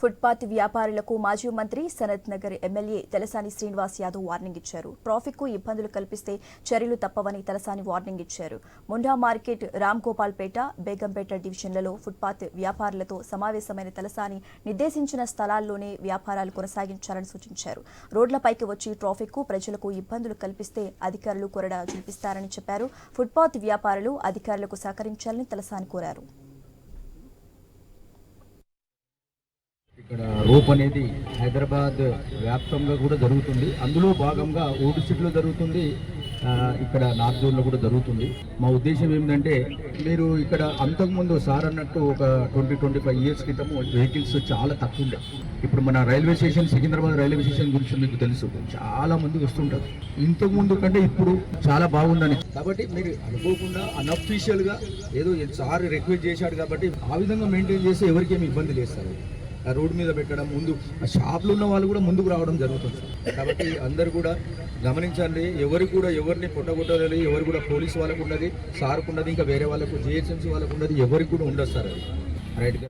Footpath వ్యాపారులకు మాజీ మంత్రి సనత్ నగర్ ఎమ్మెల్యే తలసాని శ్రీనివాస్ యాదవ్ వార్నింగ్ ఇచ్చారు. ట్రాఫిక్కు ఇబ్బందులు కల్పిస్తే చర్యలు తప్పవని తలసాని వార్నింగ్ ఇచ్చారు. ముండా మార్కెట్ రామ్ గోపాల్పేట బేగంపేట డివిజన్లలో ఫుట్పాత్ వ్యాపారులతో సమావేశమైన తలసాని నిర్దేశించిన స్థలాల్లోనే వ్యాపారాలు కొనసాగించాలని సూచించారు. రోడ్లపైకి వచ్చి ట్రాఫిక్కు ప్రజలకు ఇబ్బందులు కల్పిస్తే అధికారులు కొరడా చూపిస్తారని చెప్పారు. ఫుట్పాత్ వ్యాపారులు అధికారులకు సహకరించాలని తలసాని కోరారు. ఇక్కడ రోప్ అనేది హైదరాబాద్ వ్యాప్తంగా కూడా జరుగుతుంది. అందులో భాగంగా ఓటు సిటీలో జరుగుతుంది. ఇక్కడ నార్త్ జోన్లో కూడా జరుగుతుంది. మా ఉద్దేశం ఏంటంటే మీరు ఇక్కడ అంతకుముందు సార్ అన్నట్టు ఒక ట్వంటీ ట్వంటీ ఫైవ్ ఇయర్స్ క్రితం వెహికల్స్ చాలా తక్కువ ఉండే. ఇప్పుడు మన railway station Secunderabad railway station గురించి మీకు తెలుసు. చాలా మంది వస్తుంటారు. ఇంతకు ముందు కంటే ఇప్పుడు చాలా బాగుందని. కాబట్టి మీరు అనుకోకుండా అన్అఫీషియల్గా ఏదో సార్ రిక్వెస్ట్ చేశాడు కాబట్టి ఆ విధంగా మెయింటైన్ చేసి ఎవరికి ఇబ్బంది చేస్తారు ఆ రోడ్డు మీద పెట్టడం ముందు ఆ షాప్లో ఉన్న వాళ్ళు కూడా ముందుకు రావడం జరుగుతుంది. కాబట్టి అందరు కూడా గమనించండి ఎవరు కూడా ఎవరిని పుట్టగొట్టలేదు ఎవరు కూడా పోలీస్ వాళ్ళకు ఉన్నది సార్కు ఉన్నది ఇంకా వేరే వాళ్ళకు జిహెచ్ఎంసీ వాళ్ళకు ఉన్నది ఎవరికి కూడా ఉండదు సార్ అది. రైట్గా